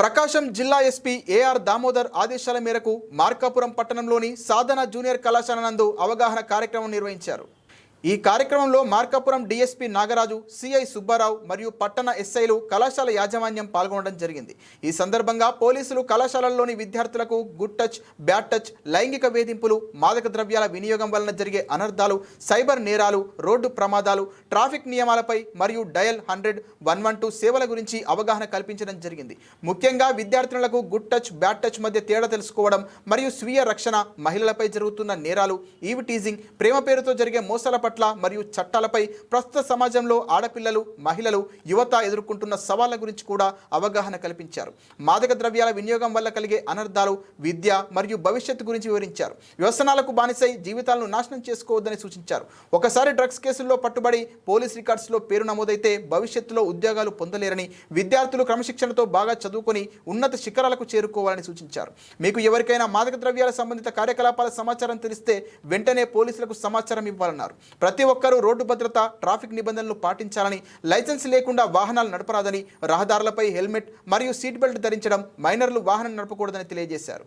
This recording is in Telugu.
ప్రకాశం జిల్లా ఎస్పీ ఏఆర్ దామోదర్ ఆదేశాల మేరకు మార్కాపురం పట్టణంలోని సాధన జూనియర్ కళాశాల నందు అవగాహన కార్యక్రమం నిర్వహించారు. ఈ కార్యక్రమంలో మార్కాపురం డీఎస్పీ నాగరాజు సిఐ సుబ్బారావు మరియు పట్టణ ఎస్ఐలు కళాశాల యాజమాన్యం పాల్గొనడం జరిగింది. ఈ సందర్భంగా పోలీసులు కళాశాలల్లోని విద్యార్థులకు గుడ్ టచ్ బ్యాడ్ టచ్ లైంగిక వేధింపులు మాదక ద్రవ్యాల వినియోగం వలన జరిగే అనర్థాలు సైబర్ నేరాలు రోడ్డు ప్రమాదాలు ట్రాఫిక్ నియమాలపై మరియు dial hundred one one two సేవల గురించి అవగాహన కల్పించడం జరిగింది. ముఖ్యంగా విద్యార్థినులకు గుడ్ టచ్ బ్యాడ్ టచ్ మధ్య తేడా తెలుసుకోవడం మరియు స్వీయ రక్షణ మహిళలపై జరుగుతున్న నేరాలు ఈవ్ టీజింగ్ ప్రేమ పేరుతో జరిగే మోసాల పట్ల మరియు చట్టాలపై ప్రస్తుత సమాజంలో ఆడపిల్లలు మహిళలు యువత ఎదుర్కొంటున్న సవాళ్ళ గురించి కూడా అవగాహన కల్పించారు. మాదక ద్రవ్యాల వినియోగం వల్ల కలిగే అనర్థాలు విద్య మరియు భవిష్యత్తు గురించి వివరించారు. వ్యసనాలకు బానిసై జీవితాలను నాశనం చేసుకోవద్దని సూచించారు. ఒకసారి డ్రగ్స్ కేసుల్లో పట్టుబడి పోలీస్ రికార్డ్స్లో పేరు నమోదైతే భవిష్యత్తులో ఉద్యోగాలు పొందలేరని విద్యార్థులు క్రమశిక్షణతో బాగా చదువుకొని ఉన్నత శిఖరాలకు చేరుకోవాలని సూచించారు. మీకు ఎవరికైనా మాదక ద్రవ్యాల సంబంధిత కార్యకలాపాల సమాచారం తెలిస్తే వెంటనే పోలీసులకు సమాచారం ఇవ్వాలన్నారు. ప్రతి ఒక్కరూ రోడ్డు భద్రత ట్రాఫిక్ నిబంధనలు పాటించాలని లైసెన్స్ లేకుండా వాహనాలు నడపరాదని రహదారులపై హెల్మెట్ మరియు సీట్ బెల్ట్ ధరించడం మైనర్లు వాహనం నడపకూడదని తెలియజేశారు.